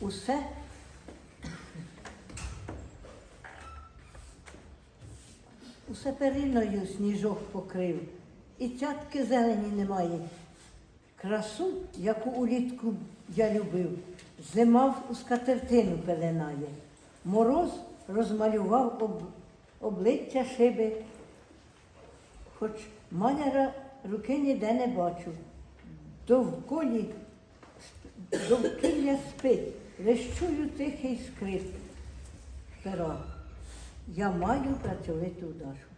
усе усе периною сніжок покрив, і цятки зелені немає. Красу, яку улітку я любив, зима у скатертину пеленає. Мороз розмалював об, обличчя шиби, хоч маляра руки ніде не бачу. Довколі довкілля спить, лиш чую тихий скрип пера. Я маю працьовиту Дашу.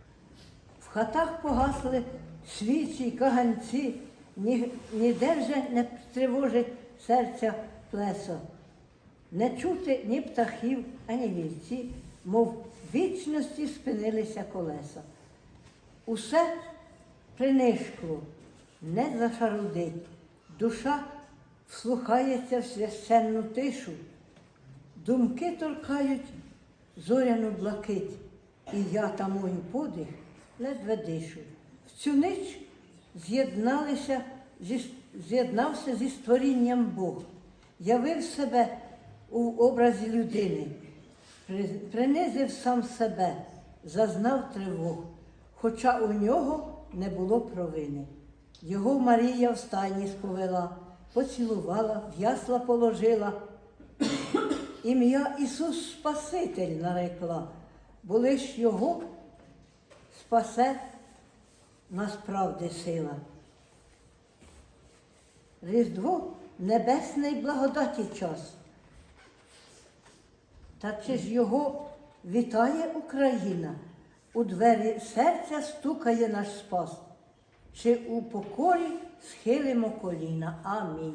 В хатах погасли свічі каганці, ні, ніде вже не тривожить серця плесо. Не чути ні птахів, ані вівці, мов вічності спинилися колеса. Усе принишкло, не зашарудить. Душа вслухається в священну тишу, думки торкають зоряну блакить, і я тамую подих ледве дишу. В цю ніч з'єдналися, з'єднався зі створінням Бог, явив себе у образі людини, принизив сам себе, зазнав тривог, хоча у нього не було провини. Його Марія в стайні сповела, поцілувала, в ясла положила, ім'я Ісус Спаситель нарекла, бо лиш Його спасе насправді сила. Різдво небесний благодаті час. Та чи ж його вітає Україна? У двері серця стукає наш спас. Чи у покорі схилимо коліна? Амінь.